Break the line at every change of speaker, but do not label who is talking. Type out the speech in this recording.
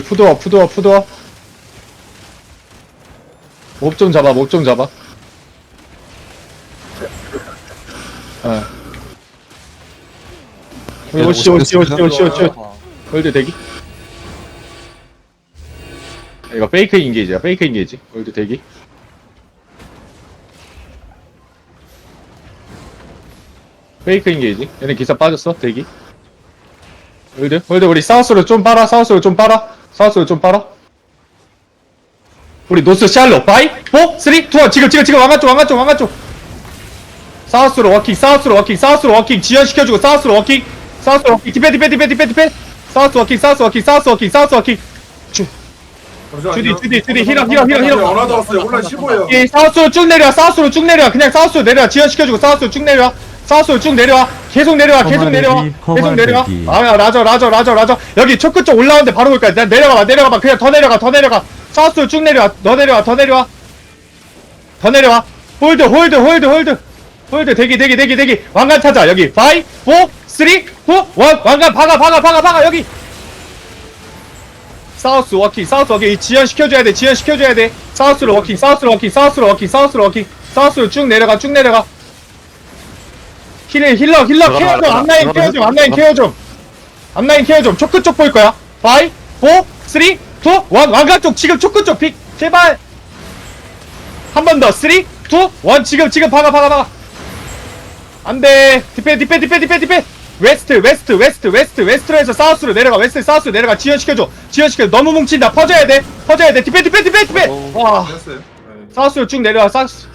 푸드업 푸드업 푸드업 몹 좀 잡아 몹 좀 잡아. 어 오씨 오씨 오씨 오씨 오씨 월드 대기? 이거 페이크 인게이지야 페이크 인게이지. 월드 대기? 페이크 인게이지? 얘네 기사 빠졌어 대기? 월드? 월드 우리 사우스로 좀 빨아 사우스로 좀 빨아 사우스로 좀 빨아 우리 노스 샬로 5 4 3 2 1 지금 지금 지금 왕관 쪽 왕관 쪽 왕관 쪽. 사우스로 워킹 사우스로 워킹 사우스로 워킹. 지연시켜주고 사우스로 워킹. 사우스로 워킹. 디펜 디펜 디펜 디펜 디펜. 사우스 워킹 사우스 워킹 사우스 워킹 사우스 워킹. 주디 주디 주디. 힐업 힐업 힐업 힐업.
원하다 왔어요. 혼란 15예요.
이 사우스로 쭉 내려와 사우스로 쭉 내려와. 그냥 사우스로 내려와. 지연시켜주고 사우스로 쭉 내려와 사우스로 쭉 내려와. 계속 내려와 계속 내려와 계속 내려와. 아 라저 라저 라저 라저. 여기 초크 쪽 올라오는데 바로 올까 난 내려가봐 내려가 봐. 그냥 더 내려가 더 내려가. 사우스로 쭉 내려와 너 내려와 더 내려와. 더 내려와. 홀드 홀드 홀드 홀드. 홀드 대기 대기 대기 대기. 왕관 타자 여기. 5 4 3 2 1 왕관 박아 박아 박아 박아 여기. 사우스 워킹 사우스 워킹. 이 지연 시켜줘야 돼 지연 시켜줘야 돼. 사우스로 워킹 사우스로 워킹 사우스로 워킹 사우스로 워킹. 사우스로 쭉 내려가 쭉 내려가 힐 힐러 힐러 케어 좀 앞라인 케어 좀 앞라인 케어 좀. 앞라인 케어 좀. 초크 쪽 볼 거야. 5 4 3 2 1 왕관 쪽 지금 초크 쪽픽 제발. 한 번 더. 3 2 1 지금 지금 박아 박아 박아. 안돼. 디펜 디펜 디펜 디펜 디펜. 웨스트 웨스트 웨스트 웨스트. 웨스트로 해서 사우스로 내려가. 웨스트 사우스로 내려가. 지연시켜줘. 지연시켜. 너무 뭉친다. 퍼져야 돼. 퍼져야 돼. 디펜 디펜 디펜 디펜. 와.
네.
사우스로 쭉 내려와. 사우스